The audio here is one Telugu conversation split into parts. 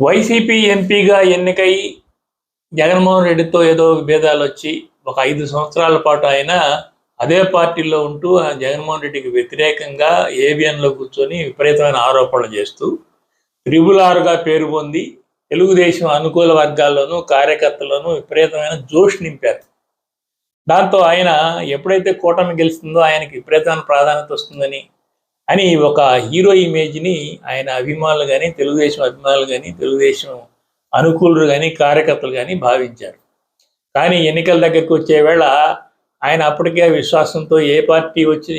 వైసీపీ ఎంపీగా ఎన్నికై జగన్మోహన్ రెడ్డితో ఏదో విభేదాలు వచ్చి ఒక ఐదు సంవత్సరాల పాటు ఆయన అదే పార్టీలో ఉంటూ ఆ జగన్మోహన్ రెడ్డికి వ్యతిరేకంగా ఏబిఎన్లో కూర్చొని విపరీతమైన ఆరోపణలు చేస్తూ త్రిబుల్ ఆరుగా పేరు పొంది తెలుగుదేశం అనుకూల వర్గాల్లోనూ కార్యకర్తల్లోనూ విపరీతమైన జోష్ నింపారు. దాంతో ఆయన ఎప్పుడైతే కూటమి గెలుస్తుందో ఆయనకి విపరీతమైన ప్రాధాన్యత వస్తుందని అని ఒక హీరో ఇమేజ్ని ఆయన అభిమానులు కానీ తెలుగుదేశం అభిమానులు కానీ తెలుగుదేశం అనుకూలులు కానీ కార్యకర్తలు కానీ భావించారు. కానీ ఎన్నికల దగ్గరికి వచ్చే వేళ ఆయన అప్పటికే విశ్వాసంతో ఏ పార్టీ వచ్చి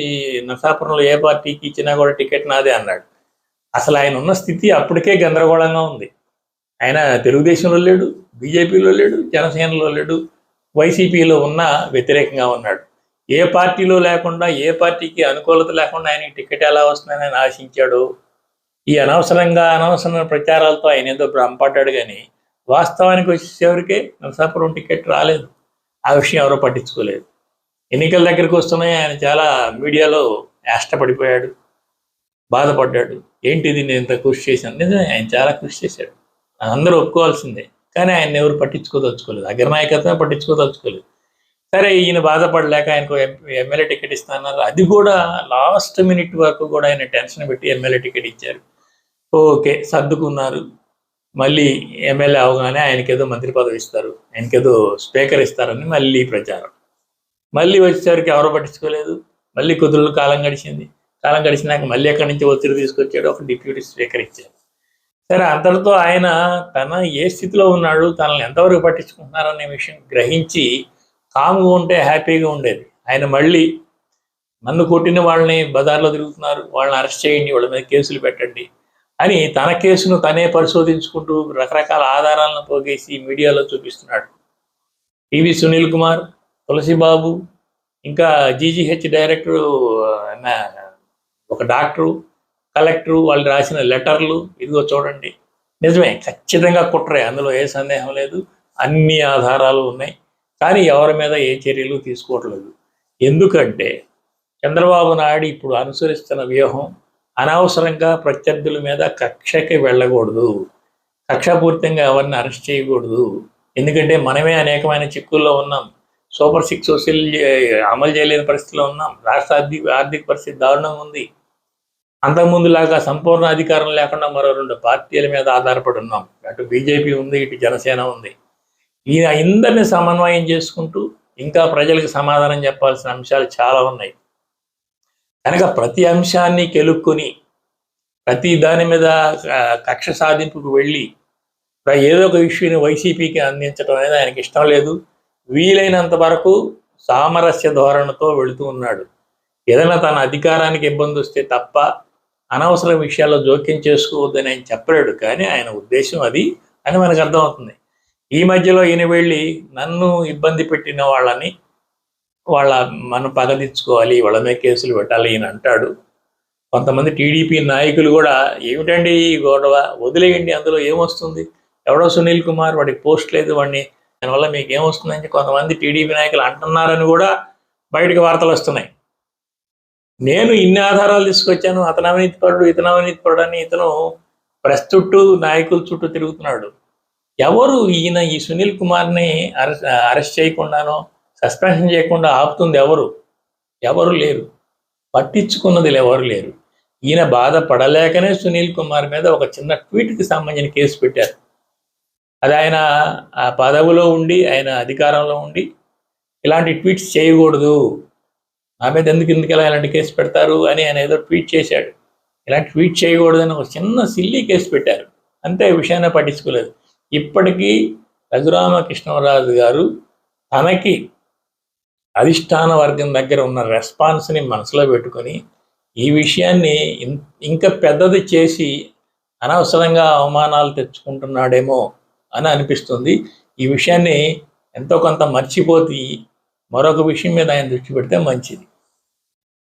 నరసాపురంలో ఏ పార్టీకి ఇచ్చినా కూడా టికెట్ నాదే అన్నాడు. అసలు ఆయన ఉన్న స్థితి అప్పటికే గందరగోళంగా ఉంది. ఆయన తెలుగుదేశంలో లేడు బీజేపీలో లేడు జనసేనలో లేడు వైసీపీలో ఉన్న వ్యతిరేకంగా ఉన్నాడు. ఏ పార్టీలో లేకుండా ఏ పార్టీకి అనుకూలత లేకుండా ఆయనకి టికెట్ ఎలా వస్తుందని ఆయన ఆశించాడు. ఈ అనవసరంగా అనవసరమైన ప్రచారాలతో ఆయన ఏదో భ్రమపడ్డాడు కానీ వాస్తవానికి వచ్చేసరికి నరసాపురం టికెట్ రాలేదు. ఆ విషయం ఎవరో పట్టించుకోలేదు. ఎన్నికల దగ్గరికి వస్తున్నాయి ఆయన చాలా మీడియాలో యాష్టపడిపోయాడు బాధపడ్డాడు. ఏంటిది నేను ఇంత కృషి చేశాను? నిజమే ఆయన చాలా కృషి చేశాడు. అందరూ ఒప్పుకోవాల్సిందే కానీ ఆయన ఎవరు పట్టించుకోదలుచుకోలేదు. అగ్రనాయకత్వమే పట్టించుకోదలుచుకోలేదు. సరే ఈయన బాధపడలేక ఆయనకు ఎమ్మెల్యే టికెట్ ఇస్తానన్నారు అది కూడా లాస్ట్ మినిట్ వరకు కూడా ఆయన టెన్షన్ పెట్టి ఎమ్మెల్యే టికెట్ ఇచ్చారు. ఓకే సర్దుకున్నారు. మళ్ళీ ఎమ్మెల్యే అవగానే ఆయనకేదో మంత్రి పదవి ఇస్తారు ఆయనకేదో స్పీకర్ ఇస్తారని మళ్ళీ ప్రచారం. మళ్ళీ వచ్చేసరికి ఎవరు పట్టించుకోలేదు. మళ్ళీ కుదురు కాలం గడిచింది. కాలం గడిచినాక మళ్ళీ ఎక్కడి నుంచి ఒత్తిడి తీసుకొచ్చాడు ఒక డిప్యూటీ స్పీకర్ ఇచ్చారు. సరే అంతటితో ఆయన తన ఏ స్థితిలో ఉన్నాడు తనని ఎంతవరకు పట్టించుకుంటున్నారు అనే విషయం గ్రహించి కాముగా ఉంటే హ్యాపీగా ఉండేది. ఆయన మళ్ళీ నన్ను కొట్టిన వాళ్ళని బజార్లో తిరుగుతున్నారు వాళ్ళని అరెస్ట్ చేయండి వాళ్ళ మీద కేసులు పెట్టండి అని తన కేసును తనే పరిశోధించుకుంటూ రకరకాల ఆధారాలను పోగేసి మీడియాలో చూపిస్తున్నాడు. పివి సునీల్ కుమార్ తులసిబాబు ఇంకా జీజీహెచ్ డైరెక్టరు ఒక డాక్టరు కలెక్టరు వాళ్ళు రాసిన లెటర్లు ఇదిగో చూడండి. నిజమే ఖచ్చితంగా కుట్రే అందులో ఏ సందేహం లేదు. అన్ని ఆధారాలు ఉన్నాయి. కానీ ఎవరి మీద ఏ చర్యలు తీసుకోవట్లేదు. ఎందుకంటే చంద్రబాబు నాయుడు ఇప్పుడు అనుసరిస్తున్న వ్యూహం అనవసరంగా ప్రత్యర్థుల మీద కక్షకి వెళ్ళకూడదు. కక్షపూరితంగా ఎవరిని అరెస్ట్ చేయకూడదు. ఎందుకంటే మనమే అనేకమైన చిక్కుల్లో ఉన్నాం. సూపర్ సిక్స్ సోషల్ అమలు చేయలేని పరిస్థితిలో ఉన్నాం. రాష్ట్ర ఆర్థిక ఆర్థిక పరిస్థితి దారుణంగా ఉంది. అంతకుముందులాగా సంపూర్ణ అధికారం లేకుండా మరో రెండు పార్టీల మీద ఆధారపడి ఉన్నాం. అటు బీజేపీ ఉంది ఇటు జనసేన ఉంది. ఈయన అందరిని సమన్వయం చేసుకుంటూ ఇంకా ప్రజలకు సమాధానం చెప్పాల్సిన అంశాలు చాలా ఉన్నాయి. కనుక ప్రతి అంశాన్ని కెలుక్కొని ప్రతి దాని మీద కక్ష సాధింపుకు వెళ్ళి ఏదో ఒక ఇష్యూని వైసీపీకి అందించడం అనేది ఆయనకి ఇష్టం లేదు. వీలైనంత వరకు సామరస్య ధోరణితో వెళుతూ ఉన్నాడు. ఏదైనా తన అధికారానికి ఇబ్బంది వస్తే తప్ప అనవసర విషయాల్లో జోక్యం చేసుకోవద్దని ఆయన చెప్పలేడు. కానీ ఆయన ఉద్దేశం అది అని మనకు అర్థమవుతుంది. ఈ మధ్యలో ఈయన వెళ్ళి నన్ను ఇబ్బంది పెట్టిన వాళ్ళని వాళ్ళ మనం పగదిచ్చుకోవాలి వాళ్ళ మీద కేసులు పెట్టాలి ఈయన అంటాడు. కొంతమంది టీడీపీ నాయకులు కూడా ఏమిటండి ఈ గొడవ? వదిలేయండి అందులో ఏమొస్తుంది? ఎవడో సునీల్ కుమార్ వాడికి పోస్ట్ లేదు వాడిని దానివల్ల మీకు ఏమొస్తుందని కొంతమంది టీడీపీ నాయకులు అంటున్నారని కూడా బయటకు వార్తలు వస్తున్నాయి. నేను ఇన్ని ఆధారాలు తీసుకొచ్చాను అతను అవినీతి పరుడు ఇతను అవినీతి పరుడు అని ఇతను ప్రెస్ చుట్టూ నాయకుల చుట్టూ తిరుగుతున్నాడు. ఎవరు ఈయన ఈ సునీల్ కుమార్ని అరెస్ట్ అరెస్ట్ చేయకుండానో సస్పెన్షన్ చేయకుండా ఆపుతుంది ఎవరు? ఎవరు లేరు. పట్టించుకున్నది ఎవరు లేరు. ఈయన బాధపడలేకనే సునీల్ కుమార్ మీద ఒక చిన్న ట్వీట్కి సంబంధించిన కేసు పెట్టారు. అది ఆయన ఆ పదవిలో ఉండి ఆయన అధికారంలో ఉండి ఇలాంటి ట్వీట్స్ చేయకూడదు. నా మీద ఎందుకు ఎందుకు ఇలా ఇలాంటి కేసు పెడతారు అని ఆయన ఏదో ట్వీట్ చేశాడు. ఇలాంటి ట్వీట్ చేయకూడదని ఒక చిన్న సిల్లీ కేసు పెట్టారు. అంతే విషయాన్ని పట్టించుకోలేదు. ఇప్పటికీ రఘురామకృష్ణరాజు గారు తనకి అధిష్టాన వర్గం దగ్గర ఉన్న రెస్పాన్స్ని మనసులో పెట్టుకొని ఈ విషయాన్ని ఇంకా పెద్దది చేసి అనవసరంగా అవమానాలు తెచ్చుకుంటున్నాడేమో అని అనిపిస్తుంది. ఈ విషయాన్ని ఎంతో కొంత మర్చిపోతే మరొక విషయం మీద ఆయన దృష్టి పెడితే మంచిది.